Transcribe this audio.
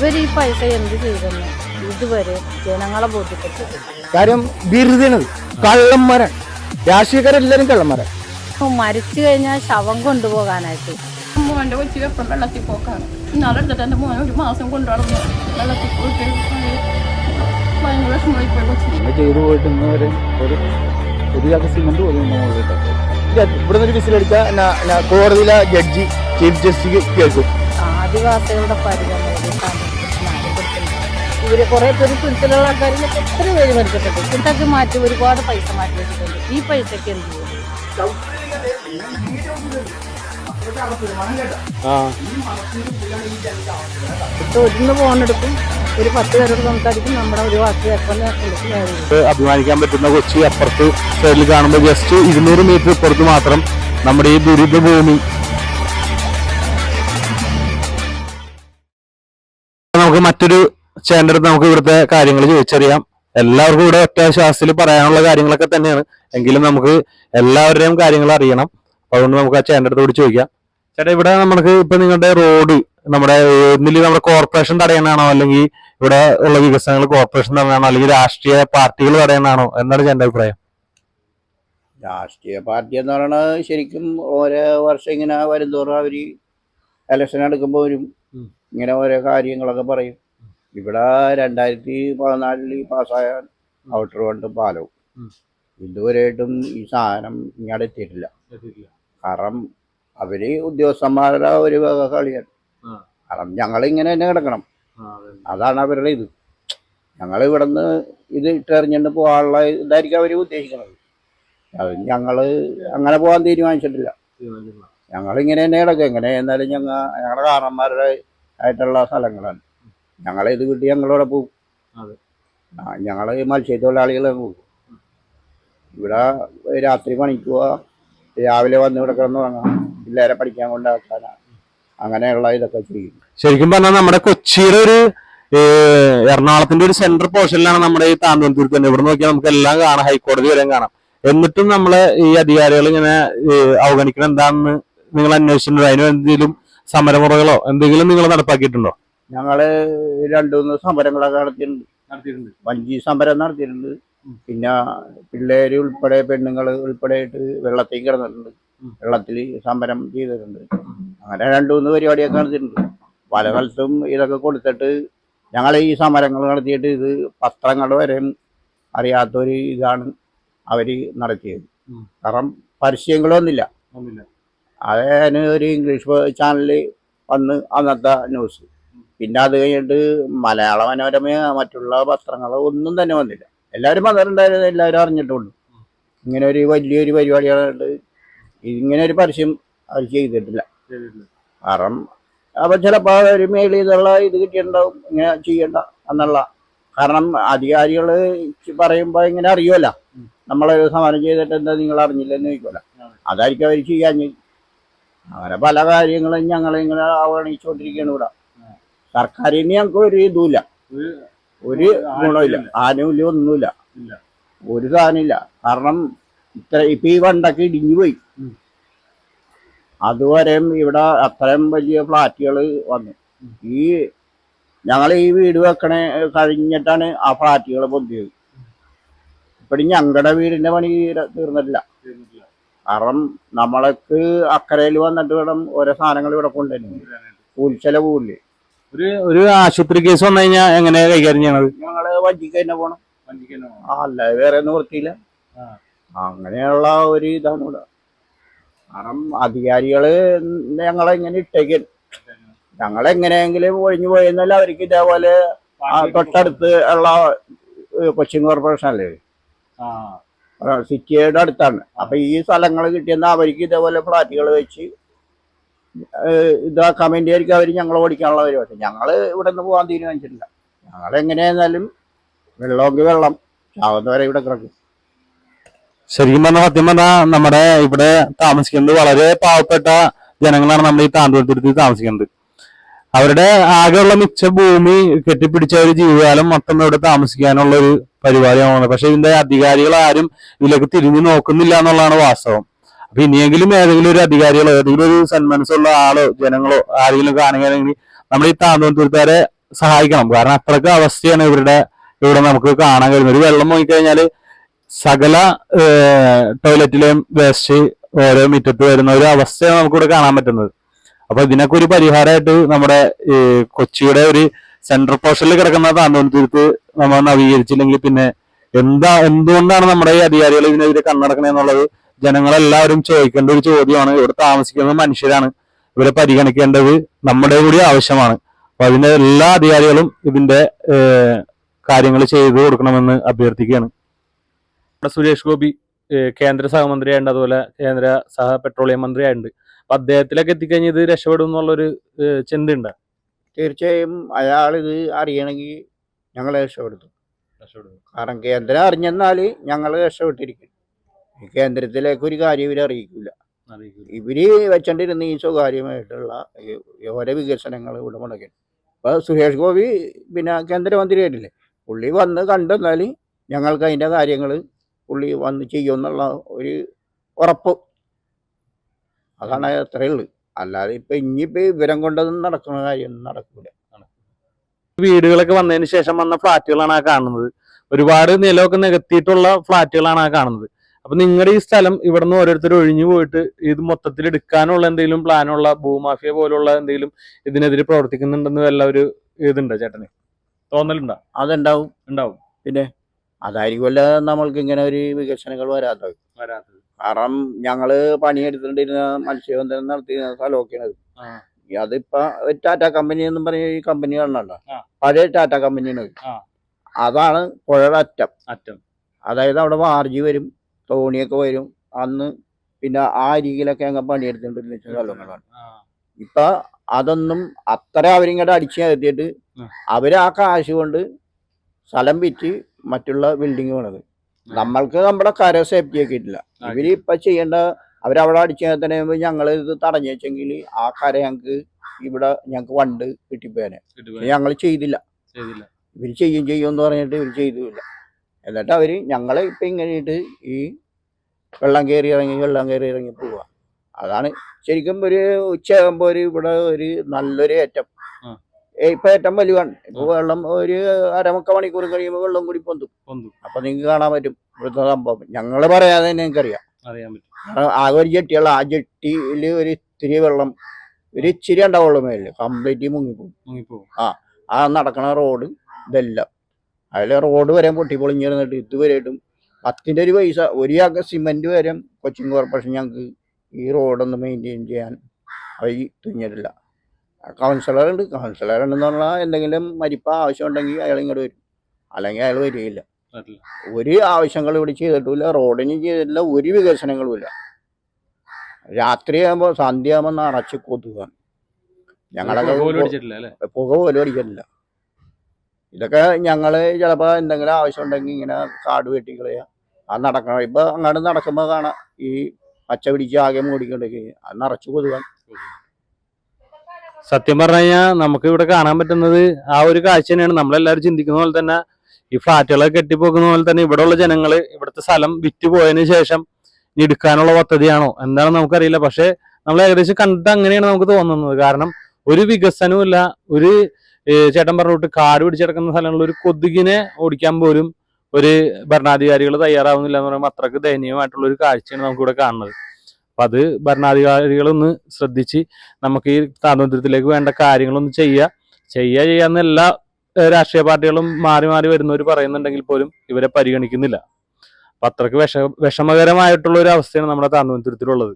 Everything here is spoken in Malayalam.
ഇവർ ഈ പൈസ എന്ത് ചെയ്തെന്ന് ഇതുവരെ ജനങ്ങളെ ബോധ്യപ്പെട്ടു കാര്യം ബിരുദനത് കള്ളന്മാരാണ്. രാഷ്ട്രീയക്കാരെല്ലാരും കള്ളന്മാരാണ്. മരിച്ചു കഴിഞ്ഞാൽ ശവം കൊണ്ടുപോകാനായിട്ട്. മോന്റെ കൊച്ചി എപ്പോഴും വെള്ളത്തിൽ പോക്കാണ്. ഇന്നാളെ എടുത്തിട്ട് എന്റെ മോനെ ഒരു മാസം കൊണ്ടുനടന്നു വെള്ളത്തിൽ പോയിട്ട് ഭയങ്കര വിഷമമായി പോയി കൊച്ചി ഇങ്ങനെ ചെയ്തു പോയിട്ട് ഇന്ന് വരെ ഒരു ഒരു ചാക്ക് സിമെന്റ് പോലും ഇന്ന് മുകളിൽ ഇട്ടിട്ടില്ല. ഇത് ഇവിടെ നിന്ന് ഒരു വിസിലടിച്ച കോടതിയിലെ ജഡ്ജി ചീഫ് ജസ്റ്റിസ് കേൾക്കും. ആദിവാസികളുടെ പരിഗണന ഇവർ കുറെ പേര് തുരുത്തിലുള്ള ആൾക്കാരിൽ എത്ര പേര് മരിച്ചിട്ടുണ്ട്. ഇതൊക്കെ മാറ്റി ഒരുപാട് പൈസ മാറ്റി വെച്ചിട്ടുണ്ട്. ഈ പൈസക്ക് എന്ത് ഒരുന്ന് ഫോണെടുക്കും ഒരു പത്ത് പേരോട് സംസാരിക്കും. നമ്മുടെ ഒരു വാക്ക് വിളിക്കും അഭിമാനിക്കാൻ പറ്റുന്ന കൊച്ചി അപ്പുറത്ത് സൈഡിൽ കാണുമ്പോൾ ജസ്റ്റ് ഇരുന്നൂറ് മീറ്റർ ഇപ്പുറത്ത് മാത്രം നമ്മുടെ ഈ ദുരിത ഭൂമി നമുക്ക് മറ്റൊരു ചേട്ടന്റെ അടുത്ത് നമുക്ക് ഇവിടുത്തെ കാര്യങ്ങൾ ചോദിച്ചറിയാം. എല്ലാവർക്കും ഇവിടെ ഒറ്റ ശ്വാസത്തിൽ പറയാനുള്ള കാര്യങ്ങളൊക്കെ തന്നെയാണ്. എങ്കിലും നമുക്ക് എല്ലാവരുടെയും കാര്യങ്ങൾ അറിയണം. അതുകൊണ്ട് നമുക്ക് ആ ചേട്ടന്റെ അടുത്ത് കൂടി ചോദിക്കാം. ചേട്ടാ ഇവിടെ നമ്മൾക്ക് ഇപ്പൊ നിങ്ങളുടെ റോഡ് നമ്മുടെ ഒന്നിൽ നമ്മുടെ കോർപ്പറേഷൻ തടയാനാണോ അല്ലെങ്കിൽ ഇവിടെ ഉള്ള വികസനങ്ങൾ കോർപ്പറേഷൻ തടയാനാണോ അല്ലെങ്കിൽ രാഷ്ട്രീയ പാർട്ടികൾ തടയാനാണോ എന്നാണ് ചേട്ടന്റെ അഭിപ്രായം? രാഷ്ട്രീയ പാർട്ടി എന്ന് പറയുന്നത് ശരിക്കും ഓരോ വർഷം ഇങ്ങനെ വരുന്തോറും അവർ ഇലക്ഷൻ എടുക്കുമ്പോൾ വരും. ഇങ്ങനെ ഓരോ കാര്യങ്ങളൊക്കെ പറയും. ഇവിടെ രണ്ടായിരത്തി പതിനാലിൽ പാസ്സായ ഔട്ടർ വണ്ട് പാലവും. ഇതുവരെയായിട്ടും ഈ സാധനം ഇങ്ങോട്ട് എത്തിയിട്ടില്ല. കാരണം അവർ ഉദ്യോഗസ്ഥന്മാരുടെ ഒരു വക കളിയാണ്. കാരണം ഞങ്ങൾ ഇങ്ങനെ തന്നെ കിടക്കണം. അതാണ് അവരുടെ ഇത്. ഞങ്ങൾ ഇവിടുന്ന് ഇത് ഇട്ടെറിഞ്ഞിട്ട് പോകാനുള്ള ഇതായിരിക്കും അവർ ഉദ്ദേശിക്കുന്നത്. അത് ഞങ്ങൾ അങ്ങനെ പോകാൻ തീരുമാനിച്ചിട്ടില്ല. ഞങ്ങൾ ഇങ്ങനെ തന്നെ കിടക്കും. എങ്ങനെ എന്നാലും ഞങ്ങൾ ഞങ്ങളുടെ കാരണന്മാരുടെ ആയിട്ടുള്ള സ്ഥലങ്ങളാണ്. ഞങ്ങളെ ഇത് കിട്ടി ഞങ്ങളിവിടെ പോകും ഞങ്ങൾ മത്സ്യത്തൊഴിലാളികളെ പോകും ഇവിടെ രാത്രി പണിക്ക് പോവാ രാവിലെ വന്ന് ഇവിടെ കിടന്നുറങ്ങാം പിള്ളേരെ പഠിക്കാൻ കൊണ്ടാക്കാനാ അങ്ങനെയുള്ള ഇതൊക്കെ ചെയ്യും. ശരിക്കും പറഞ്ഞാൽ നമ്മുടെ കൊച്ചിയുടെ ഒരു എറണാകുളത്തിന്റെ ഒരു സെന്റർ പോർഷനിലാണ് നമ്മുടെ ഈ താന്തോന്തുരുത്ത് തന്നെ. ഇവിടെ നോക്കിയാൽ നമുക്ക് എല്ലാം കാണാം ഹൈക്കോടതി വരെ കാണാം. എന്നിട്ടും നമ്മളെ ഈ അധികാരികൾ ഇങ്ങനെ അവഗണിക്കണം എന്താണെന്ന് നിങ്ങൾ അന്വേഷിച്ചിട്ടുണ്ടോ? അതിന് എന്തെങ്കിലും സമരമുറകളോ എന്തെങ്കിലും നിങ്ങൾ നടപ്പാക്കിയിട്ടുണ്ടോ? ഞങ്ങൾ രണ്ടു മൂന്ന് സമരങ്ങളൊക്കെ നടത്തിയിട്ടുണ്ട്. വഞ്ചി സമരം നടത്തിയിട്ടുണ്ട്. പിന്നെ പിള്ളേര് ഉൾപ്പെടെ പെണ്ണുങ്ങൾ ഉൾപ്പെടെയായിട്ട് വെള്ളത്തിൽ കിടന്നിട്ടുണ്ട്. വെള്ളത്തിൽ സമരം ചെയ്തിട്ടുണ്ട്. അങ്ങനെ രണ്ടു മൂന്ന് പരിപാടിയൊക്കെ നടത്തിയിട്ടുണ്ട്. പല സ്ഥലത്തും ഇതൊക്കെ കൊടുത്തിട്ട് ഞങ്ങൾ ഈ സമരങ്ങൾ നടത്തിയിട്ട് ഇത് പത്രങ്ങൾ വരെ അറിയാത്തൊരു ഇതാണ് അവർ നടത്തിയത്. കാരണം പരസ്യങ്ങളൊന്നുമില്ല അതിന് ഒരു ഇംഗ്ലീഷ് ചാനലിൽ വന്ന് അന്നത്തെ ന്യൂസ്. പിന്നെ അത് കഴിഞ്ഞിട്ട് മലയാള മനോരമ മറ്റുള്ള പത്രങ്ങൾ ഒന്നും തന്നെ വന്നില്ല. എല്ലാവരും വന്നിട്ടുണ്ടായിരുന്നു എല്ലാവരും അറിഞ്ഞിട്ടുണ്ട് ഇങ്ങനെ ഒരു വലിയൊരു പരിപാടിയായിട്ട് ഇങ്ങനെ ഒരു പരസ്യം അവർ ചെയ്തിട്ടില്ല. കാരണം അപ്പൊ ചിലപ്പോൾ ഒരു മേളിൽ നിന്നുള്ള ഇത് കിട്ടിയിട്ടുണ്ടാവും ഇങ്ങനെ ചെയ്യണ്ട എന്നുള്ള. കാരണം അധികാരികൾ പറയുമ്പോൾ ഇങ്ങനെ അറിയുമല്ല നമ്മളൊരു സമാനം ചെയ്തിട്ട് എന്താ നിങ്ങൾ അറിഞ്ഞില്ലെന്ന് ചോദിക്കുമല്ലോ അതായിരിക്കും അവർ ചെയ്യാൻ അങ്ങനെ പല കാര്യങ്ങളും ഞങ്ങൾ ഇങ്ങനെ അവഗണിച്ചുകൊണ്ടിരിക്കുകയാണ് ഇവിടെ. സർക്കാരിന് ഞങ്ങൾക്ക് ഒരു ഇതുമില്ല. ഒരു ഗുണമില്ല. ആനുകൂല്യം ഒന്നുമില്ല. ഒരു സാധനമില്ല. കാരണം ഇത്ര ഇപ്പൊ ഈ വണ്ടൊക്കെ ഇടിഞ്ഞു പോയി. അതുവരെയും ഇവിടെ അത്രയും വലിയ ഫ്ലാറ്റുകൾ വന്നു. ഈ ഞങ്ങൾ ഈ വീട് വെക്കണ കഴിഞ്ഞിട്ടാണ് ആ ഫ്ലാറ്റുകൾ പൊന്തിയത്. ഇപ്പഴും ഞങ്ങളുടെ വീടിന്റെ പണി തീർന്നിട്ടില്ല. കാരണം നമ്മൾക്ക് അക്കരയിൽ വന്നിട്ട് വേണം ഓരോ സാധനങ്ങൾ ഇവിടെ കൊണ്ടുവരുന്നു കൂലിച്ചെലവില്ലേ ഒരു ഒരു ആശുപത്രി കേസ് വന്നു കഴിഞ്ഞാൽ എങ്ങനെ കൈകാര്യം ചെയ്യണത്? ഞങ്ങൾ വഞ്ചിക്ക് തന്നെ പോണം. അല്ല വേറെ ഒന്നും വൃത്തിയില്ല. അങ്ങനെയുള്ള ഒരു ഇതാണ് ഇവിടെ. കാരണം അധികാരികൾ ഞങ്ങളെ ഇങ്ങനെ ഇട്ടേക്കൻ ഞങ്ങളെങ്ങനെയെങ്കിലും ഒഴിഞ്ഞു പോയെന്നല്ല അവർക്ക് ഇതേപോലെ തൊട്ടടുത്ത് ഉള്ള കൊച്ചിൻ കോർപ്പറേഷൻ അല്ലേ? സിറ്റിയുടെ അടുത്താണ്. അപ്പൊ ഈ സ്ഥലങ്ങൾ കിട്ടിയെന്ന് അവർക്ക് ഇതേപോലെ ഫ്ലാറ്റുകൾ വെച്ച് ഇതാക്കാൻ വേണ്ടിയായിരിക്കും അവർ ഞങ്ങൾ ഓടിക്കാനുള്ള പരിപാടി ഞങ്ങൾ ഇവിടെ നിന്ന് പോകാൻ തീരുമാനിച്ചിട്ടില്ല. ഞങ്ങൾ എങ്ങനെയായിരുന്നാലും വെള്ളമെങ്കിൽ വെള്ളം ചാവുന്നവരെ ഇവിടെ കിടക്കും. ശരിക്കും പറഞ്ഞാൽ സത്യം പറഞ്ഞാൽ നമ്മുടെ ഇവിടെ താമസിക്കുന്നത് വളരെ പാവപ്പെട്ട ജനങ്ങളാണ് നമ്മൾ ഈ താന്തോളത്തുരുത്തിൽ താമസിക്കുന്നത്. അവരുടെ ആകെയുള്ള മിച്ച ഭൂമി കെട്ടിപ്പിടിച്ച ഒരു ജീവിതകാലം മൊത്തം ഇവിടെ താമസിക്കാനുള്ള ഒരു പരിപാടിയാണ് പക്ഷെ ഇതിന്റെ അധികാരികൾ ആരും ഇതിലേക്ക് തിരിഞ്ഞു നോക്കുന്നില്ല എന്നുള്ളതാണ് വാസ്തവം. അപ്പൊ ഇനിയെങ്കിലും ഏതെങ്കിലും ഒരു അധികാരികളോ ഏതെങ്കിലും ഒരു സന്മനസ്സുള്ള ആളോ ജനങ്ങളോ ആരെങ്കിലും കാണുകയാണെങ്കിൽ നമ്മൾ ഈ താന്തോൻതുരുത്താരെ സഹായിക്കണം. കാരണം അത്രയ്ക്ക് അവസ്ഥയാണ് ഇവരുടെ ഇവിടെ നമുക്ക് കാണാൻ കഴിയുന്നത്. ഒരു വെള്ളം നോക്കിക്കഴിഞ്ഞാൽ സകല ടോയ്ലറ്റിലെയും വേസ്റ്റ് ഓരോ മുറ്റത്ത് വരുന്ന ഒരു അവസ്ഥയാണ് നമുക്കിവിടെ കാണാൻ പറ്റുന്നത്. അപ്പൊ ഇതിനൊക്കെ ഒരു പരിഹാരമായിട്ട് നമ്മുടെ കൊച്ചിയുടെ ഒരു സെൻട്രൽ പോർഷനിൽ കിടക്കുന്ന താന്തോന്തിരുത്ത് നമ്മൾ നവീകരിച്ചില്ലെങ്കിൽ പിന്നെ എന്താ എന്തുകൊണ്ടാണ് നമ്മുടെ ഈ അധികാരികൾ ഇതിനെതിരെ കണ്ണടക്കണെന്നുള്ളത് ജനങ്ങളെല്ലാവരും ചോദിക്കേണ്ട ഒരു ചോദ്യമാണ്. ഇവിടെ താമസിക്കുന്ന മനുഷ്യരാണ് ഇവരെ പരിഗണിക്കേണ്ടത് നമ്മുടെ കൂടി ആവശ്യമാണ്. അപ്പൊ അതിന്റെ എല്ലാ അധികാരികളും ഇതിന്റെ കാര്യങ്ങൾ ചെയ്തു കൊടുക്കണമെന്ന് അഭ്യർത്ഥിക്കുകയാണ്. സുരേഷ് ഗോപി കേന്ദ്ര സഹമന്ത്രിയായിട്ടുണ്ട് അതുപോലെ കേന്ദ്ര സഹ പെട്രോളിയം മന്ത്രിയായിട്ടുണ്ട്. അപ്പൊ അദ്ദേഹത്തിലൊക്കെ എത്തിക്കഴിഞ്ഞാൽ ഇത് രക്ഷപ്പെടും എന്നുള്ളൊരു ചിന്ത ചിന്തയുണ്ട്. തീർച്ചയായും അയാൾ ഇത് അറിയണമെങ്കിൽ ഞങ്ങൾ രക്ഷപ്പെടുത്തും. കാരണം കേന്ദ്രം അറിഞ്ഞെന്നാൽ ഞങ്ങൾ രക്ഷപ്പെട്ടിരിക്കും. കേന്ദ്രത്തിലേക്ക് ഒരു കാര്യം ഇവർ അറിയിക്കില്ല ഇവർ വെച്ചോണ്ടിരുന്ന ഈ സ്വകാര്യമായിട്ടുള്ള ഓരോ വികസനങ്ങൾ ഇവിടെ മുടക്കി ഇപ്പൊ സുരേഷ് ഗോപി പിന്നെ കേന്ദ്രമന്ത്രിയായിട്ടില്ലേ പുള്ളി വന്ന് കണ്ടെന്നാൽ ഞങ്ങൾക്ക് അതിന്റെ കാര്യങ്ങൾ പുള്ളി വന്ന് ചെയ്യുമെന്നുള്ള ഒരു ഉറപ്പ് അതാണ് അത്രയേ ഉള്ളു അല്ലാതെ ഇപ്പൊ ഇനിയിപ്പോ വിവരം കൊണ്ടൊന്നും നടക്കുന്ന കാര്യമൊന്നും നടക്കൂല. വീടുകളൊക്കെ വന്നതിന് ശേഷം വന്ന ഫ്ലാറ്റുകളാണ് ആ കാണുന്നത്. ഒരുപാട് നിലമൊക്കെ നികത്തിയിട്ടുള്ള ഫ്ലാറ്റുകളാണ് ആ കാണുന്നത്. അപ്പൊ നിങ്ങളുടെ ഈ സ്ഥലം ഇവിടെ നിന്ന് ഓരോരുത്തർ ഒഴിഞ്ഞു പോയിട്ട് ഇത് മൊത്തത്തിൽ എടുക്കാനുള്ള എന്തെങ്കിലും പ്ലാനുള്ള ഭൂമാഫിയ പോലുള്ള എന്തെങ്കിലും ഇതിനെതിരെ പ്രവർത്തിക്കുന്നുണ്ടെന്ന് വല്ല ഒരു ഇതുണ്ടോ ചേട്ടന്? തോന്നലുണ്ടോ? അതുണ്ടാവും. ഉണ്ടാവും. പിന്നെ അതായിരിക്കുമല്ല നമ്മൾക്ക് ഇങ്ങനെ ഒരു വികസനങ്ങൾ വരാത്തത്. വരാത്തത്. കാരണം ഞങ്ങൾ പണിയെടുത്തിട്ടിരുന്ന മത്സ്യബന്ധനം നടത്തിയിരുന്ന സ്ഥലമൊക്കെയാണ് അതിപ്പോ ടാറ്റ കമ്പനി എന്നും പറഞ്ഞ ഈ കമ്പനി കാണണ്ട. പഴയ ടാറ്റ കമ്പനിയാണ് അതാണ് പുഴയുടെ അറ്റം. അറ്റം. അതായത് അവിടെ വാർജി വരും തോണിയൊക്കെ വരും. അന്ന് പിന്നെ ആ രീതിയിലൊക്കെ ഞങ്ങൾ പണിയെടുത്തിട്ടുണ്ട് സ്ഥലങ്ങളാണ്. ഇപ്പൊ അതൊന്നും അത്ര അവരിങ്ങോട്ട് അടിച്ചു നിർത്തിയിട്ട്. അവർ ആ കാശ് കൊണ്ട് സ്ഥലം വിറ്റ് മറ്റുള്ള ബിൽഡിംഗ് പണിത് നമ്മൾക്ക് നമ്മുടെ കര സേഫ്റ്റി ആക്കിയിട്ടില്ല ഇവർ ഇപ്പൊ ചെയ്യേണ്ട അവരവിടെ അടിച്ചു മുമ്പ് ഞങ്ങൾ ഇത് തടഞ്ഞു വെച്ചെങ്കിൽ ആ കര ഞങ്ങൾക്ക് ഇവിടെ ഞങ്ങൾക്ക് വണ്ട് കിട്ടിപ്പോയനെ. ഞങ്ങൾ ചെയ്തില്ല. ഇവർ ചെയ്യും ചെയ്യും എന്ന് പറഞ്ഞിട്ട് ഇവർ ചെയ്തില്ല. എന്നിട്ട് അവർ ഞങ്ങളെ ഇപ്പൊ ഇങ്ങനെയിട്ട് ഈ വെള്ളം കയറി ഇറങ്ങി വെള്ളം കയറി ഇറങ്ങി പോവുക അതാണ് ശരിക്കും ഒരു ഉച്ചയാകുമ്പോ ഒരു ഇവിടെ ഒരു നല്ലൊരു ഏറ്റം. ഇപ്പൊ ഏറ്റവും വലുതാണ് ഇപ്പൊ വെള്ളം ഒരു അരമുക്ക മണിക്കൂർ കഴിയുമ്പോൾ വെള്ളം കൂടി പൊന്തു. പൊന്തും. അപ്പൊ നിങ്ങൾക്ക് കാണാൻ പറ്റും. ഇവിടുത്തെ സംഭവം. ഞങ്ങൾ പറയാതെ തന്നെ നിങ്ങൾക്കറിയാം. അറിയാൻ പറ്റും. ആകെ ഒരു ജെട്ടിയുള്ള ആ ജെട്ടിയിൽ ഒരു ഇത്തിരി വെള്ളം ഒരു ഇച്ചിരി ഉണ്ടാവുള്ളൂ മേലിൽ കംപ്ലീറ്റ് മുങ്ങിപ്പോകും ആ ആ നടക്കണ റോഡ് ഇതെല്ലാം. അതിലെ റോഡ് വരെ പൊട്ടിപ്പൊളിഞ്ഞിരുന്നിട്ട് ഇതുവരെയായിട്ടും പത്തിന്റെ ഒരു പൈസ ഒരു ചാക്ക് സിമെന്റ് വരെ കൊച്ചിൻ കോർപ്പറേഷൻ ഞങ്ങൾക്ക് ഈ റോഡൊന്ന് മെയിന്റെയിൻ ചെയ്യാൻ അവർ തുന്നിയിട്ടില്ല. കൗൺസിലർ കൗൺസിലറുണ്ടെന്ന് പറഞ്ഞാൽ എന്തെങ്കിലും മരിപ്പ ആവശ്യം ഉണ്ടെങ്കിൽ അയാൾ ഇങ്ങോട്ട് വരും. അല്ലെങ്കിൽ അയാൾ വരികയില്ല. ഒരു ആവശ്യങ്ങൾ ഇവിടെ ചെയ്തിട്ടില്ല റോഡിന് ചെയ്തിട്ടില്ല ഒരു വികസനങ്ങളും ഇല്ല. രാത്രിയാകുമ്പോൾ സന്ധ്യയാകുമ്പോൾ നിറച്ച് കൊതുകാണ്. ഞങ്ങളൊക്കെ അടിച്ചിട്ടില്ല പുക പോലും അടിക്കലില്ല ഇതൊക്കെ ഞങ്ങൾ ചിലപ്പോൾ എന്തെങ്കിലും ആവശ്യം ഉണ്ടെങ്കിൽ ഇങ്ങനെ കാട് വെട്ടിക്കളയുക. അത് നടക്കണം. ഇപ്പം അങ്ങോട്ട് നടക്കുമ്പോൾ കാണാം. ഈ പച്ച പിടിച്ച് ആകെ മൂടിക്കൊണ്ടൊക്കെ അത് നിറച്ച് കൊതുകാൻ സത്യം പറഞ്ഞു കഴിഞ്ഞാൽ നമുക്ക് ഇവിടെ കാണാൻ പറ്റുന്നത് ആ ഒരു കാഴ്ച തന്നെയാണ്. നമ്മളെല്ലാവരും ചിന്തിക്കുന്ന പോലെ തന്നെ ഈ ഫ്ലാറ്റുകളൊക്കെ കെട്ടിപ്പോക്കുന്ന പോലെ തന്നെ ഇവിടെയുള്ള ജനങ്ങൾ ഇവിടുത്തെ സ്ഥലം വിറ്റ് പോയതിന് ശേഷം ഇനി എടുക്കാനുള്ള പദ്ധതിയാണോ? എന്താണെന്ന് നമുക്കറിയില്ല. പക്ഷേ നമ്മൾ ഏകദേശം കണ്ടിട്ട് അങ്ങനെയാണ് നമുക്ക് തോന്നുന്നത്. കാരണം ഒരു വികസനവുമില്ല ഒരു ചേട്ടൻ പറഞ്ഞിട്ട് കാട് പിടിച്ചെടുക്കുന്ന സ്ഥലങ്ങളിൽ ഒരു കൊതുകിനെ ഓടിക്കാൻ പോലും ഒരു ഭരണാധികാരികൾ തയ്യാറാവുന്നില്ല എന്ന് പറയുമ്പോൾ അത്രയ്ക്ക് ദയനീയമായിട്ടുള്ള ഒരു കാഴ്ചയാണ് നമുക്കിവിടെ കാണുന്നത്. അപ്പൊ അത് ഭരണാധികാരികളൊന്ന് ശ്രദ്ധിച്ച് നമുക്ക് ഈ സ്വാതന്ത്ര്യത്തിലേക്ക് വേണ്ട കാര്യങ്ങളൊന്ന് ചെയ്യുക ചെയ്യുക ചെയ്യാന്ന് എല്ലാ രാഷ്ട്രീയ പാർട്ടികളും മാറി മാറി വരുന്നവർ പറയുന്നുണ്ടെങ്കിൽ പോലും ഇവരെ പരിഗണിക്കുന്നില്ല. അപ്പം അത്രയ്ക്ക് വിഷ വിഷമകരമായിട്ടുള്ള ഒരു അവസ്ഥയാണ് നമ്മുടെ താന്തോന്തുരത്തിലുള്ളത്